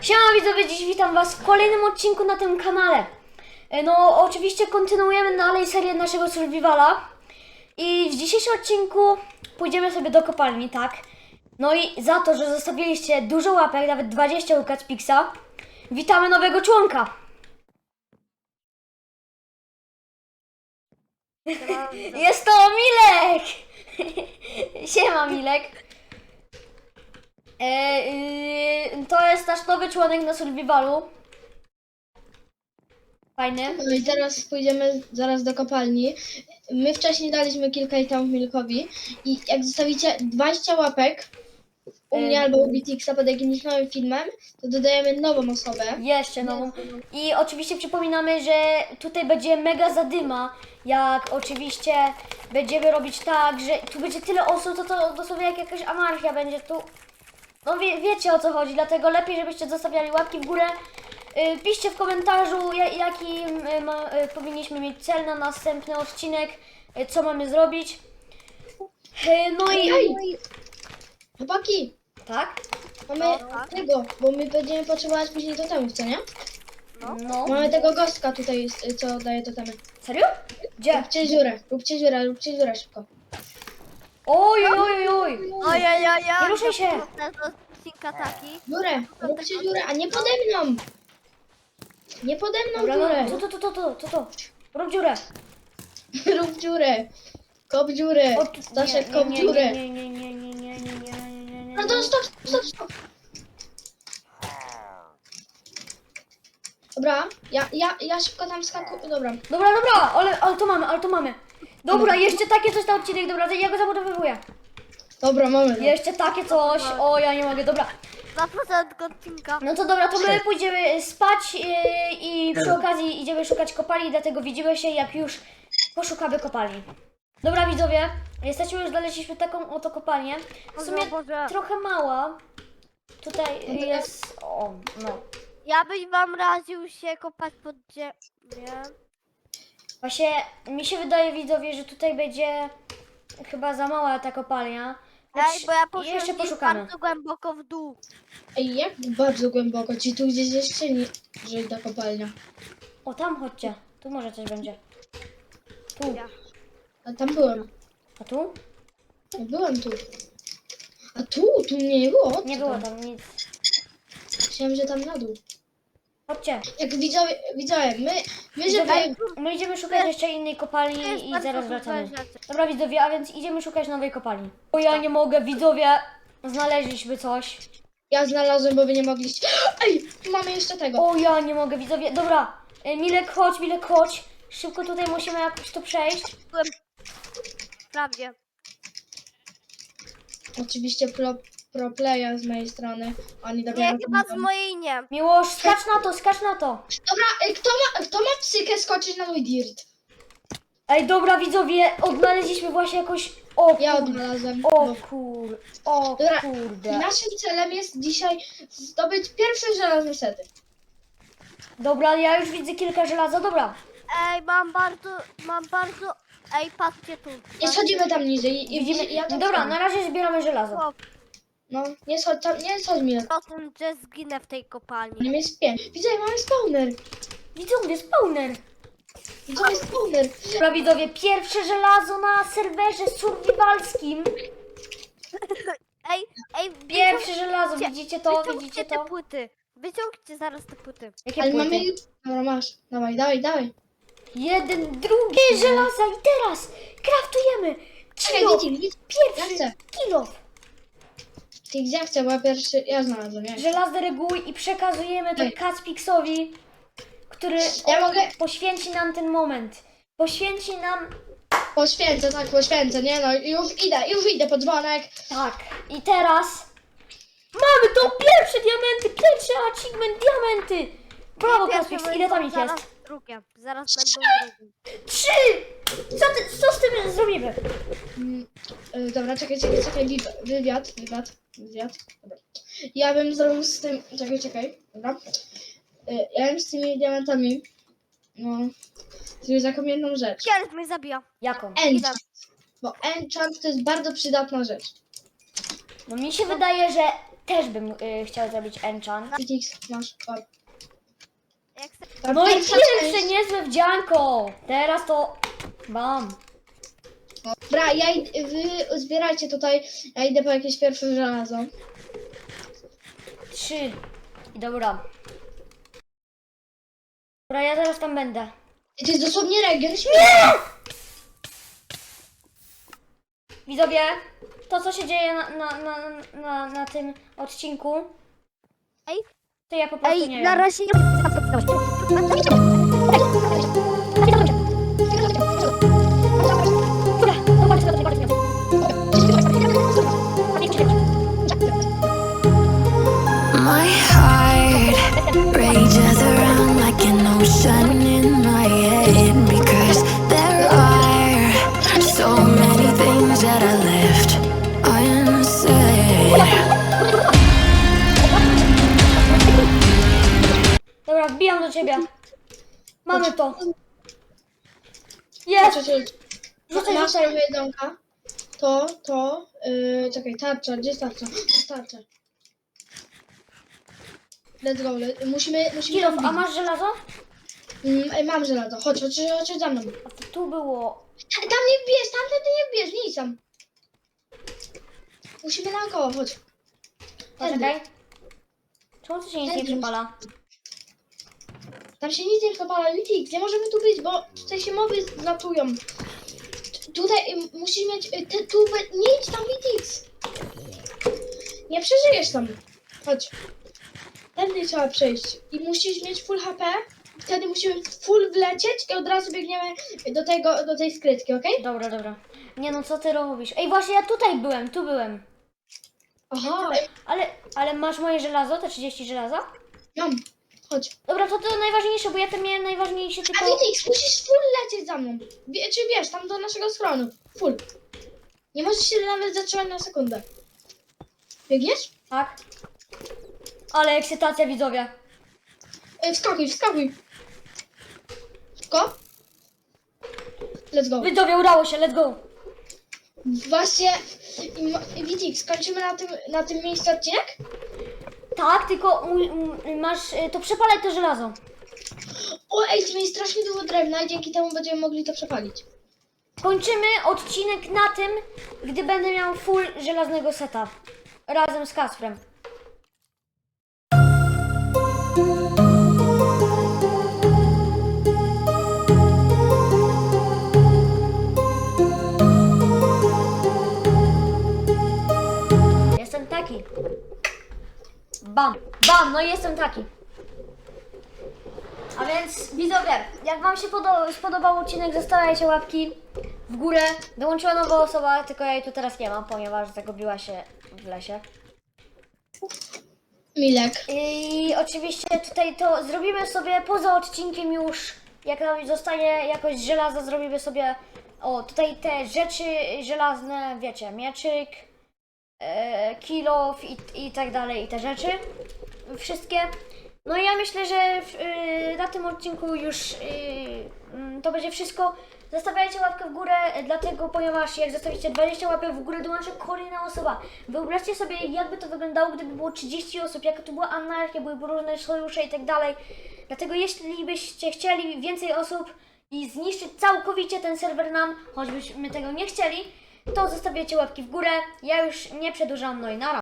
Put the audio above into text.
Siema widzowie, dziś witam was w kolejnym odcinku na tym kanale. E, No oczywiście kontynuujemy dalej serię naszego survivala i w dzisiejszym odcinku pójdziemy sobie do kopalni, tak? No i za to, że zostawiliście dużo łapek, nawet 20 u Kacpixa, witamy nowego członka. Jest to Milek! Siema Milek. E, yy, to jest nasz nowy członek na survivalu. Fajny. No i teraz pójdziemy zaraz do kopalni. My wcześniej daliśmy kilka itemów Milkowi i jak zostawicie 20 łapek u mnie Ym. albo u BTX pod jakimś nowym filmem, to dodajemy nową osobę. Jeszcze nową. I oczywiście przypominamy, że tutaj będzie mega zadyma. Jak oczywiście będziemy robić tak, że tu będzie tyle osób, to to dosłownie jak jakaś anarchia będzie tu. No wie, wiecie o co chodzi, dlatego lepiej, żebyście zostawiali łapki w górę. Yy, piszcie w komentarzu, ja- jaki yy, ma, yy, powinniśmy mieć cel na następny odcinek, yy, co mamy zrobić. Yy, no i. Ej! Chłopaki, Tak? mamy No, tego, bo my będziemy potrzebować później totemów, co nie? No. Mamy tego gostka tutaj, co daje totemy. Serio? Gdzie? Róbcie dziurę, róbcie dziurę, róbcie dziurę szybko. Oj, oj, oj, oj. Ojej, Nie ruszaj się. To odcinka taki. Dziurę, róbcie dziurę, a nie pode mną! Nie pode mną Dobra, dziurę! no, to, to, to, to, to, to. Rób dziurę. Rób dziurę! Kop dziurę! O, tu- Staszek, nie, kop nie, dziurę! Nie, nie, nie, nie, nie, nie, nie, nie, nie, nie. No to stop, stop, stop! Dobra, ja, ja, ja szybko tam skakuję, dobra. Dobra, dobra, ale, ale to mamy, ale to mamy. Dobra, jeszcze takie coś na odcinek, dobra, ja go zabudowywuję. Dobra, mamy. Jeszcze takie coś, o ja nie mogę, dobra. Na początku odcinka. No to dobra, to my pójdziemy spać yy, i przy okazji idziemy szukać kopalni, dlatego widzimy się jak już poszukamy kopalni. Dobra widzowie, jesteśmy już znaleźliśmy taką oto kopalnię. W sumie Boże, Boże. trochę mała. Tutaj jest, o no. Ja bym wam radził się kopać pod ziemię. Właśnie mi się wydaje widzowie, że tutaj będzie chyba za mała ta kopalnia. Ej, Choć bo ja jeszcze gdzieś poszukamy. bardzo głęboko w dół. Ej, jak bardzo głęboko? Ci tu gdzieś jeszcze nie żyje ta kopalnia. O tam chodźcie, tu może coś będzie. Tu, Ja. A tam byłem. a tu? Byłem tu. A tu? Tu mnie nie było? Nie Co było tam? tam nic. Myślałem, że tam na dół. Chodźcie. Jak widzowie, widzowie, my, my żeby... My idziemy szukać jeszcze innej kopalni i zaraz wracamy. Dobra widzowie, a więc idziemy szukać nowej kopalni. O ja nie mogę, widzowie, znaleźliśmy coś. Ja znalazłem, bo wy nie mogliście... Ej, tu mamy jeszcze tego. O ja nie mogę, widzowie, dobra. e, Milek chodź, Milek chodź. Szybko tutaj musimy jakoś to przejść. Byłem prawie. Oczywiście pro, pro playa z mojej strony. Oni dopiero... Nie, chyba z mojej nie. Miłosz, skacz na to, skacz na to. Dobra, ej, kto ma, kto ma psykę skoczyć na mój dirt? Ej, dobra widzowie, odnaleźliśmy właśnie jakoś... O, Ja kurde. odnalazłem. O kur... O Dobra, kurde. Naszym celem jest dzisiaj zdobyć pierwsze żelazne sety. Dobra, ja już widzę kilka żelaza, dobra. Ej, mam bardzo, mam bardzo... Ej, patrzcie tu. Nie schodzimy tam niżej. I, Widzimy... i, ja tam Dobra, na razie zbieramy żelazo. O, No, nie schodź tam, nie schodź mi. procent, że zginę w tej kopalni. Nie jest pięć. Widzę, mamy spawner. Widzowie, spawner. Widzę, jest spawner. Dobra widzowie, pierwsze żelazo na serwerze survivalskim. Ej, ej, Pierwsze żelazo, widzicie to, wyciągcie widzicie te to? płyty. Wyciągcie zaraz te płyty. Jakie Ale płyty? mamy... Dobra, masz. Dawaj, dawaj, dawaj. Jeden, drugi żelaza i teraz kraftujemy. Czekaj, Kilo. Ja pierwszy chcę. kilo. Ty gdzie chcę, bo ja pierwszy... Ja znalazłem, ja. Żelazne reguły i przekazujemy to Ej. Kacpixowi, który Ja mogę... poświęci nam ten moment. Poświęci nam... Poświęcę, tak, poświęcę, nie no. Już idę, już idę po dzwonek. Tak, i teraz... Mamy to pierwsze diamenty, pierwszy achievement diamenty. Brawo będą, ile tam ich zaraz jest? Drugie, zaraz będą drugie. Trzy! Co, ty, co z tym zrobimy? Mm, y, dobra, czekaj, czekaj, czekaj, wywiad, wywiad, Dobra. Ja bym zrobił z tym, czekaj, czekaj, dobra. Y, ja bym z tymi diamentami, no, zrobił taką jedną rzecz. Kielet mnie zabija. Jaką? Enchant, bo enchant to jest bardzo przydatna rzecz. No mi się wydaje, że też bym y, chciał zrobić enchant. Masz. No i pierwsze niezłe wdzianko! Teraz to... Bam! Dobra, ja id- wy zbierajcie tutaj, ja idę po jakieś pierwsze żelazo. Trzy. I dobra. Dobra, ja zaraz tam będę. To jest dosłownie region śmierci. Widzowie, to co się dzieje na, na, na, na, na tym odcinku, Ej, to ja po prostu ej, nie na wiem. razie... Mamy to. Jest! Rzucaj, Masz rzucaj. To, to, yy, czekaj, tarcza, gdzie jest tarcza? Tarcza. Let's go, le- musimy, musimy... Kilof, a masz żelazo? Mm, ej, mam żelazo, chodź, chodź, chodź za mną. A to tu było. Ta- Tam nie wbijesz, tam ty nie wbijesz, idź tam. Musimy naokoło, chodź. Poczekaj. Czemu tu się nic nie Tędy. przypala? Tam się nic nie przepala, Witix, nie możemy tu być, bo tutaj się moby zlatują. Tutaj y, musisz mieć, y, te, tu, be- nie idź tam, Witix. Nie przeżyjesz tam. Chodź. Tędy trzeba przejść i musisz mieć full HP. Wtedy musimy full wlecieć i od razu biegniemy do tego, do tej skrytki, okej? Dobra, dobra. Nie no, co ty robisz? Ej, właśnie ja tutaj byłem, tu byłem. Aha, Ale, ale masz moje żelazo, te 30 żelaza? mam. Chodź. Dobra, to to najważniejsze, bo ja tam miałem najważniejsze A tylko... Witix, musisz full lecieć za mną. Wie, czy wiesz, tam do naszego schronu. Full. Nie możesz się nawet zatrzymać na sekundę. Biegniesz? Tak. Ale ekscytacja widzowie. Ej, wskakuj, wskakuj. Szybko. Let's go. Widzowie, udało się, let's go. Właśnie, Witik, skończymy na tym, na tym miejscu odcinek? Tak, tylko m- masz, y, to przepalaj to żelazo. O, ej, tu jest strasznie dużo drewna i dzięki temu będziemy mogli to przepalić. Kończymy odcinek na tym, gdy będę miał full żelaznego seta. Razem z Kasprem. Bam, bam, no i jestem taki. A więc widzowie, jak Wam się podo- spodobał odcinek, zostawiajcie łapki w górę. Dołączyła nowa osoba, tylko ja jej tu teraz nie mam, ponieważ zagubiła się w lesie. Milek. I oczywiście tutaj to zrobimy sobie poza odcinkiem już, jak nam zostanie jakoś żelazo, zrobimy sobie o tutaj te rzeczy żelazne, wiecie, mieczyk, e, kilof i, i tak dalej, i te rzeczy, wszystkie. No i ja myślę, że w, y, na tym odcinku już y, mm, to będzie wszystko. Zostawiajcie łapkę w górę, e, dlatego, ponieważ jak zostawicie 20 łapek w górę, dołączy kolejna osoba. Wyobraźcie sobie, jakby to wyglądało, gdyby było 30 osób, jaka to była anarchia, byłyby różne sojusze i tak dalej. Dlatego jeśli byście chcieli więcej osób i zniszczyć całkowicie ten serwer nam, choćbyśmy tego nie chcieli, to zostawiacie łapki w górę. Ja już nie przedłużam, no i.